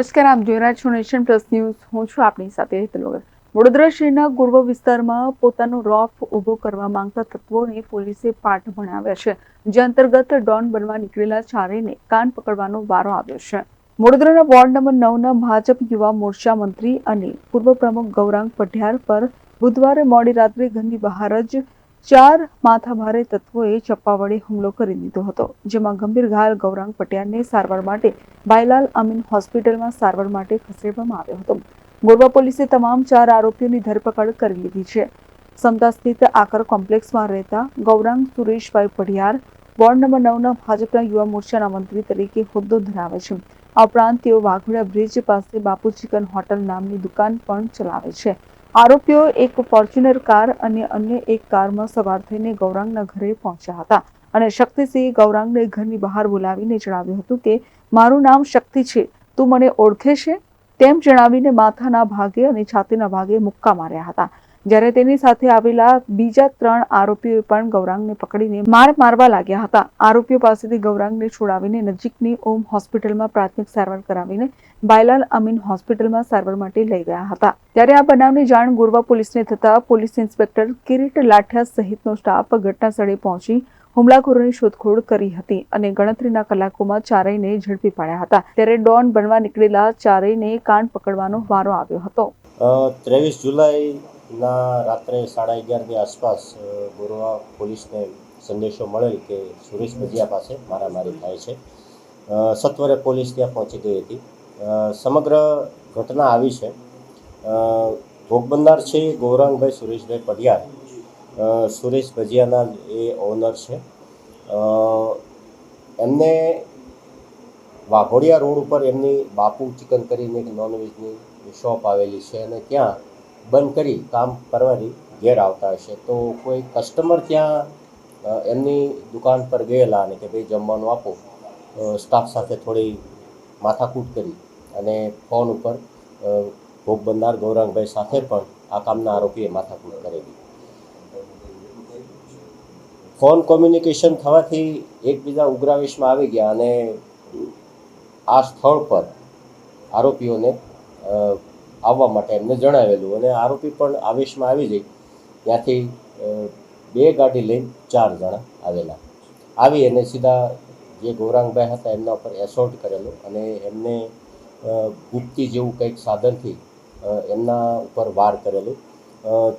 નમસ્કાર, આપ જોઈ રહ્યા છો નેશન પ્લસ ન્યૂઝ. હું છું આપની સાથે હેતલ વગર વડોદરા શહેરના ગુર્વ વિસ્તારમાં પોતાનો રોફ ઊભો કરવા માંગતા તત્વોને પોલીસે પાઠ ભણાવ્યા છે, જે અંતર્ગત ડોન બનવા નીકળેલા ચારેને કાન પકડવાનો વારો આવ્યો છે. વડોદરાના વોર્ડ નંબર નવના ભાજપ યુવા મોરચા મંત્રી અને પૂર્વ પ્રમુખ ગૌરાંગ પઢિયાર પર બુધવારે મોડી રાત્રે ઘરની બહાર જ ચાર માથાભારે તત્વોએ ચપ્પા વડે હુમલો કરી દીધો હતો, જેમાં ગંભીર ઘાયલ ગૌરાંગ પટિયાને સારવાર માટે બાયલાલ અમીન હોસ્પિટલમાં સારવાર માટે ખસેડવામાં આવ્યો હતો. ગોરવા પોલીસે તમામ ચાર આરોપીઓની ધરપકડ કરી લીધી છે. સમતા સ્થિત આકર કોમ્પ્લેક્સમાં રહેતા ગૌરાંગ સુરેશભાઈ પઢિયાર, વોર્ડ નંબર નવના ભાજપના યુવા મોરચાના મંત્રી તરીકે હોદ્દો ધરાવે છે. આ ઉપરાંત તેઓ વાઘોડા બ્રિજ પાસે બાપુ ચિકન હોટલ નામની દુકાન પણ ચલાવે છે. આરોપીઓ એક ફોર્ચ્યુનર કાર અને અન્ય એક કારમાં સવાર થઈને ગૌરાંગના ઘરે પહોંચ્યા હતા. અને શક્તિસિંહે ગૌરાંગને ઘરની બહાર બોલાવીને જણાવ્યું હતું કે, મારું નામ શક્તિ છે. તું મને ઓળખે છે? તેમ જણાવીને માથાના ભાગે અને છાતીના ભાગે મુક્કા માર્યા હતા. જ્યારે તેની સાથે આવેલા બીજા ત્રણ આરોપીઓએ પણ ગૌરાંગને પકડીને માર મારવા લાગ્યા હતા. આરોપીઓ પાસેથી ગૌરાંગને છોડાવીને નજીકની ઓમ હોસ્પિટલમાં પ્રાથમિક સારવાર કરાવીને બાયલાલ અમીન હોસ્પિટલમાં સારવાર માટે લઈ ગયા હતા. ત્યારે આ બનાવની જાણ ગોરવા પોલીસને થતા પોલીસ ઇન્સ્પેક્ટર કિરીટ લાઠિયા સહિતનો સ્ટાફ ઘટના સ્થળે પહોંચી હુમલાખોરોની શોધખોળ કરી હતી અને ગણતરીના કલાકોમાં ચારેયને ઝડપી પાડ્યા હતા. ત્યારે ડોન બનવા નીકળેલા ચારેયને કાન પકડવાનો વારો આવ્યો હતો. ત્રેવીસ જુલાઈના રાત્રે સાડા અગિયારની આસપાસ ગોરવા પોલીસને સંદેશો મળેલ કે સુરેશ ભજીયા પાસે મારામારી થાય છે. સત્વરે પોલીસ ત્યાં પહોંચી ગઈ હતી. સમગ્ર ઘટના આવી છે. ભોગ છે ગૌરાંગભાઈ સુરેશભાઈ પઢિયાર. સુરેશ ભજીયાના એ ઓનર છે. એમને વાઘોડિયા રોડ ઉપર એમની બાપુ ચિકન કરીને એક નોનવેજની શોપ આવેલી છે અને ત્યાં બંધ કરી કામ કરવાની ઘેર આવતા હશે. તો કોઈ કસ્ટમર ત્યાં એમની દુકાન પર ગયેલા અને કે ભાઈ જમવાનું આપો સ્ટાફ સાથે થોડી માથાકૂટ કરી અને ફોન ઉપર ભોગ બનનાર ગૌરાંગભાઈ સાથે પણ આ કામના આરોપીએ માથાકૂટ કરેલી. ફોન કોમ્યુનિકેશન થવાથી એકબીજા ઉગ્રાવેશમાં આવી ગયા અને આ સ્થળ પર આરોપીઓને આવવા માટે એમને જણાવેલું અને આરોપી પણ આવેશમાં આવી જઈ. ત્યાંથી બે ગાડી લઈને ચાર જણા આવેલા. આવી અને સીધા જે ગૌરાંગભાઈ હતા એમના ઉપર એસોલ્ટ કરેલો અને એમને ગુપ્તી જેવું કંઈક સાધનથી એમના ઉપર વાર કરેલું.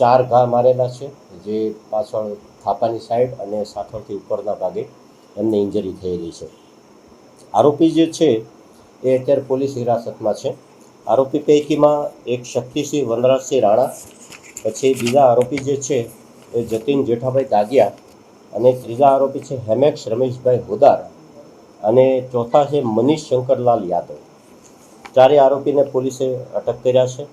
ચાર ઘા મારેલા છે, જે પાછળ થાપાની સાઈડ અને સાથળથી ઉપરના ભાગે એમને ઇન્જરી થયેલી છે. આરોપી જે છે, એ અત્યારે પોલીસ હિરાસતમાં છે. આરોપી પૈકીમાં એક શક્તિસિંહ વનરાજસિંહ રાણા, પછી બીજા આરોપી જે છે એ જતીન જેઠાભાઈ દાગિયા અને ત્રીજા આરોપી છે હેમેક્ષ રમેશભાઈ હોદાર અને ચોથા છે મનીષ શંકરલાલ યાદવ. ચારે આરોપીને પોલીસે અટક કર્યા છે.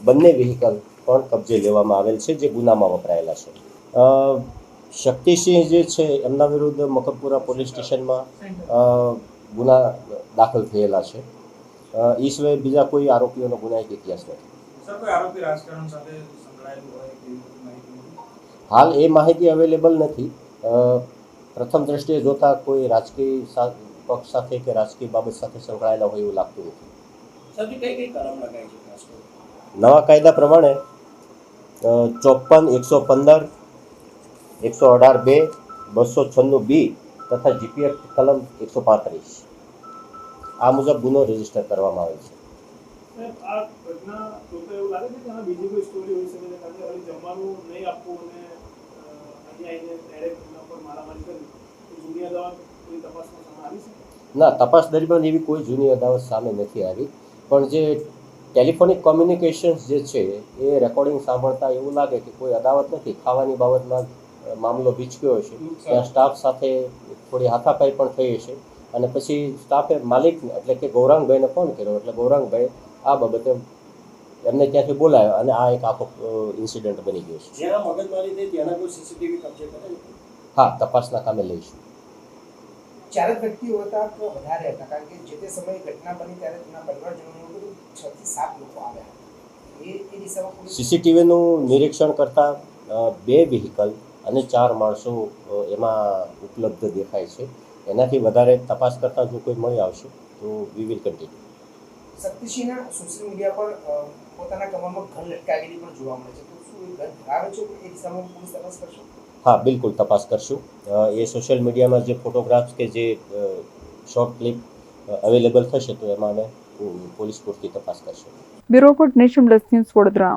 બંને વ્હીકલ પણ કબજે લેવામાં આવેલ છે જે ગુનામાં વપરાયેલા છે. શક્તિસિંહ જે છે એમના વિરુદ્ધ મકરપુરા પોલીસ સ્ટેશનમાં ગુના દાખલ થયેલા છે. એ સિવાય બીજા કોઈ આરોપીઓનો ગુનાહિત ઇતિહાસ નથી? હાલ એ માહિતી અવેલેબલ નથી પ્રથમ દ્રષ્ટિએ જોતા કોઈ રાજકીય પક્ષ સાથે કે રાજકીય બાબત સાથે સંકળાયેલા હોય એવું લાગતું નથી? નવા કાયદા પ્રમાણે ચોપન એકસો પંદર એકસો અઢાર બે બસો છન્નું બી તથા જીપીએફ કલમ એકસો પાંત્રીસ આ મુજબ ગુનો રજિસ્ટર કરવામાં આવે છે. ના તપાસ દરમિયાન એવી કોઈ જૂની અદાવત સામે નથી આવી. પણ જે ટેલિફોનિક કોમ્યુનિકેશન્સ જે છે એ રેકોર્ડિંગ સાંભળતા એવું લાગે કે કોઈ અદાવત નથી. ખાવાની બાબતમાં મામલો ભીચક્યો હશે. ત્યાં સ્ટાફ સાથે થોડી હાથાપાઈ પણ થઈ હશે. અને પછી સ્ટાફે માલિક એટલે કે ગૌરાંગભાઈને ફોન કર્યો. એટલે ગૌરાંગભાઈ આ બાબતે એમને ત્યાંથી બોલાવ્યો અને આ એક આખો ઇન્સિડન્ટ બની ગયો છે. હા તપાસના કામે લઈશું. ચાર વ્યક્તિઓ હતા તો વધારે હતા. કારણ કે જે તે સમયે ઘટના બની ત્યારે તેના પરિવારજનોનું છ થી સાત લોકો આવ્યા હતા. એ એ દિશામાં પોલીસ સીસીટીવીનું નિરીક્ષણ કરતાં બે વ્હીકલ અને ચાર માણસો એમાં ઉપલબ્ધ દેખાય છે. એનાથી વધારે તપાસ કરતાં જો કોઈ મળી આવશે તો વી વિલ કન્ટિન્યુ શક્તિસિંહના સોશિયલ મીડિયા પર અ, પોતાના કમરમાં ઘન લટકાવેલી પણ જોવા મળે છે. તો શું એ ઘન ધરાવે છે એ દિશામાં પોલીસ તપાસ કરશે? હા બિલકુલ તપાસ કરશું. અ, એ સોશિયલ મીડિયામાં જે ફોટોગ્રાફ્સ કે જે શોર્ટ ક્લિપ અવેલેબલ થશે તો એમાં અમે અ, પોલીસ પૂરતી તપાસ કરશું. Bureau report nation plus news Vadodara.